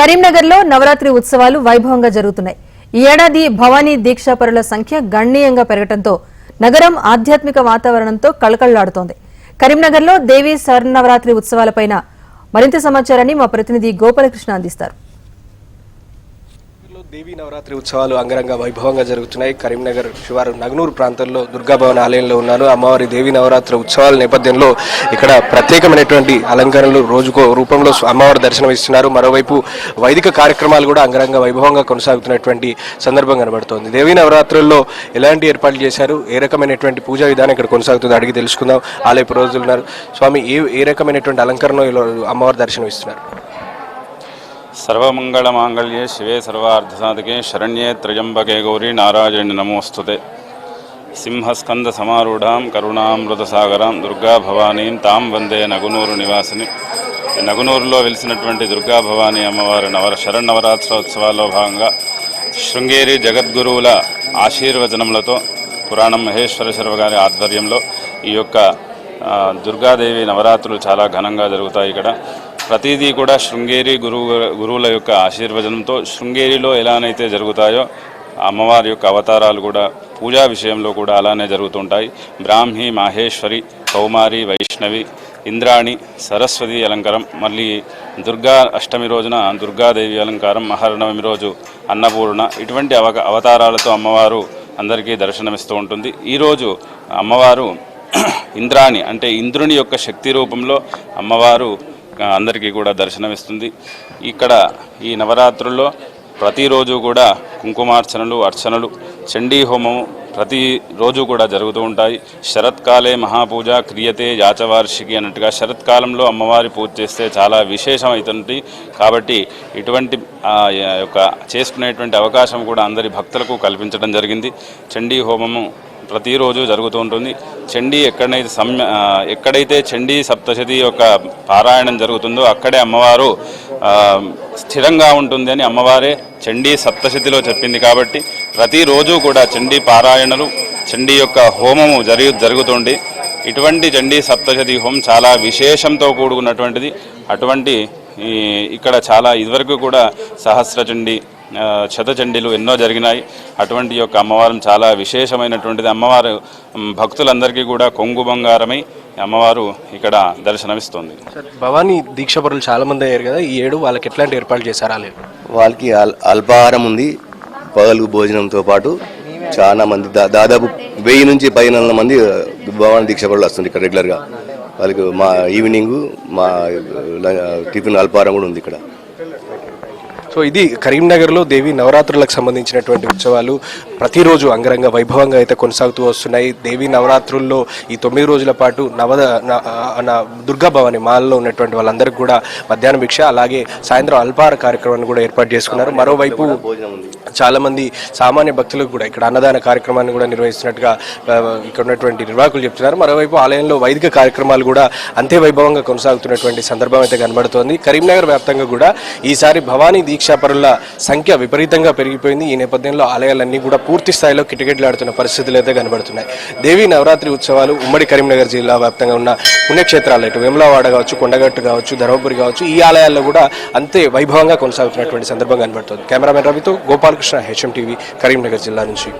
కరీంనగర్లో నవరాత్రి ఉత్సవాలు వైభవంగా జరుగుతున్నాయి. ఈ ఏడాది భవానీ దీక్షాపరుల సంఖ్య గణనీయంగా పెరగడంతో నగరం ఆధ్యాత్మిక వాతావరణంతో కళకళలాడుతోంది. కరీంనగర్లో దేవీ శరన్నవరాత్రి ఉత్సవాలపైన మరింత సమాచారాన్ని మా ప్రతినిధి గోపాలకృష్ణ అందిస్తారు. దేవీ నవరాత్రి ఉత్సవాలు అంగరంగ వైభవంగా జరుగుతున్నాయి. కరీంనగర్ శివారు నగనూరు ప్రాంతంలో దుర్గాభవన్ ఆలయంలో ఉన్నారు. అమ్మవారి దేవీ నవరాత్రి ఉత్సవాల నేపథ్యంలో ఇక్కడ ప్రత్యేకమైనటువంటి అలంకరణలు రోజుకో రూపంలో అమ్మవారి దర్శనం ఇస్తున్నారు. మరోవైపు వైదిక కార్యక్రమాలు కూడా అంగరంగ వైభవంగా కొనసాగుతున్నటువంటి సందర్భం కనబడుతోంది. దేవీ నవరాత్రుల్లో ఎలాంటి ఏర్పాట్లు చేశారు? ఏ రకమైనటువంటి పూజా విధానం ఇక్కడ కొనసాగుతుందో అడిగి తెలుసుకుందాం. ఆలయ పురోహితులు ఉన్నారు. స్వామి ఏ ఏ రకమైనటువంటి అలంకరణలో అమ్మవారి దర్శనం ఇస్తున్నారు? సర్వమంగళమాంగళ్యే శివే సర్వార్ధసాధకే శరణ్యే త్రయంబకే గౌరీ నారాయణి నమోస్తుతే. సింహస్కంద సమారూఢాం కరుణామృతసాగరాం దుర్గా భవానీం తాం వందే నగునూరు నివాసిని. నగునూరులో వెలిసినటువంటి దుర్గా భవానీ అమ్మవారి నవర శరణవరాత్రోత్సవాల్లో భాగంగా శృంగేరి జగద్గురువుల ఆశీర్వచనములతో పురాణం మహేశ్వర శర్వ గారి ఆధ్వర్యంలో ఈ యొక్క దుర్గాదేవి నవరాత్రులు చాలా ఘనంగా జరుగుతాయి ఇక్కడ. ప్రతిదీ కూడా శృంగేరి గురువు గురువుల యొక్క ఆశీర్వచనంతో శృంగేరిలో ఎలానైతే జరుగుతాయో అమ్మవారి యొక్క అవతారాలు కూడా పూజా విషయంలో కూడా అలానే జరుగుతుంటాయి. బ్రాహ్మి మాహేశ్వరి కౌమారి వైష్ణవి ఇంద్రాణి సరస్వతి అలంకారం మళ్ళీ దుర్గా అష్టమి రోజున దుర్గాదేవి అలంకారం మహానవమి రోజు అన్నపూర్ణ ఇటువంటి అవక అవతారాలతో అమ్మవారు అందరికీ దర్శనమిస్తూ ఉంటుంది. ఈరోజు అమ్మవారు ఇంద్రాణి అంటే ఇంద్రుని యొక్క శక్తి రూపంలో అమ్మవారు అందరికీ కూడా దర్శనమిస్తుంది. ఇక్కడ ఈ నవరాత్రుల్లో ప్రతిరోజు కూడా కుంకుమార్చనలు అర్చనలు చండీ హోమము ప్రతిరోజు కూడా జరుగుతూ ఉంటాయి. శరత్కాలే మహాపూజ క్రియతే యాచవార్షికి అన్నట్టుగా శరత్కాలంలో అమ్మవారి పూజ చేస్తే చాలా విశేషమవుతుంది కాబట్టి ఇటువంటి యొక్క చేసుకునేటువంటి అవకాశం కూడా అందరి భక్తులకు కల్పించడం జరిగింది. చండీ హోమము ప్రతిరోజు జరుగుతూ ఉంటుంది. చండీ ఎక్కడైతే సమ్య ఎక్కడైతే చండీ సప్తశతి యొక్క పారాయణం జరుగుతుందో అక్కడే అమ్మవారు స్థిరంగా ఉంటుంది అని అమ్మవారే చండీ సప్తశతిలో చెప్పింది కాబట్టి ప్రతిరోజు కూడా చండీ పారాయణలు చండీ యొక్క హోమము జరుగు జరుగుతుంది ఇటువంటి చండీ సప్తశతి హోమం చాలా విశేషంతో కూడుకున్నటువంటిది. అటువంటి ఇక్కడ చాలా ఇదివరకు కూడా సహస్రచండి ఆ, శతచండీలు ఎన్నో జరిగినాయి. అటువంటి యొక్క అమ్మవారం చాలా విశేషమైనటువంటిది. అమ్మవారు భక్తులందరికీ కూడా కొంగు బంగారమై అమ్మవారు ఇక్కడ దర్శనమిస్తుంది. భవానీ దీక్షపరులు చాలా మంది అయ్యారు కదా ఈ ఏడు వాళ్ళకి ఎట్లాంటి ఏర్పాట్లు చేశారు ఆలయం వాళ్ళకి అల్- అల్పాహారం ఉంది పగలు భోజనంతో పాటు చాలా మంది దా- దాదాపు వెయ్యి నుంచి పదిహేను వందల మంది భవాని దీక్ష పరులు వస్తుంది ఇక్కడ రెగ్యులర్గా వాళ్ళకి మా ఈవినింగ్ మా టిఫిన్ అల్పాహారం కూడా ఉంది ఇక్కడ. సో ఇది కరీంనగర్లో దేవి నవరాత్రులకు సంబంధించినటువంటి ఉత్సవాలు. ప్రతిరోజు అంగరంగ వైభవంగా అయితే కొనసాగుతూ వస్తున్నాయి. దేవి నవరాత్రుల్లో ఈ తొమ్మిది రోజుల పాటు నవ న- దుర్గా భవాని మాల్లో ఉన్నటువంటి వాళ్ళందరికీ కూడా మధ్యాహ్నం భిక్ష అలాగే సాయంత్రం అల్పాహార కార్యక్రమాన్ని కూడా ఏర్పాటు చేసుకున్నారు. మరోవైపు చాలామంది సామాన్య భక్తులకు కూడా ఇక్కడ అన్నదాన కార్యక్రమాన్ని కూడా నిర్వహిస్తున్నట్టుగా ఇక్కడ ఉన్నటువంటి నిర్వాహకులు చెప్తున్నారు. మరోవైపు ఆలయంలో వైదిక కార్యక్రమాలు కూడా అంతే వైభవంగా కొనసాగుతున్నటువంటి సందర్భం అయితే కనబడుతోంది. కరీంనగర్ వ్యాప్తంగా కూడా ఈసారి భవానీ దీక్షాపరుల సంఖ్య విపరీతంగా పెరిగిపోయింది. ఈ నేపథ్యంలో ఆలయాలన్నీ కూడా పూర్తి స్థాయిలో కిటకిటలాడుతున్న పరిస్థితులు అయితే కనబడుతున్నాయి. దేవీ నవరాత్రి ఉత్సవాలు ఉమ్మడి కరీంనగర్ జిల్లా వ్యాప్తంగా ఉన్న పుణ్యక్షేత్రాలు ఇటు వేములవాడ కావచ్చు కొండగట్టు కావచ్చు ధర్మపురి కావచ్చు ఈ ఆలయాల్లో కూడా అంతే వైభవంగా కొనసాగుతున్నటువంటి సందర్భం కనబడుతుంది. కెమెరామెన్ రవితో గోపాల్ గోపాలకృష్ణ హెచ్ఎం టీవీ కరీంనగర్ జిల్లా నుంచి.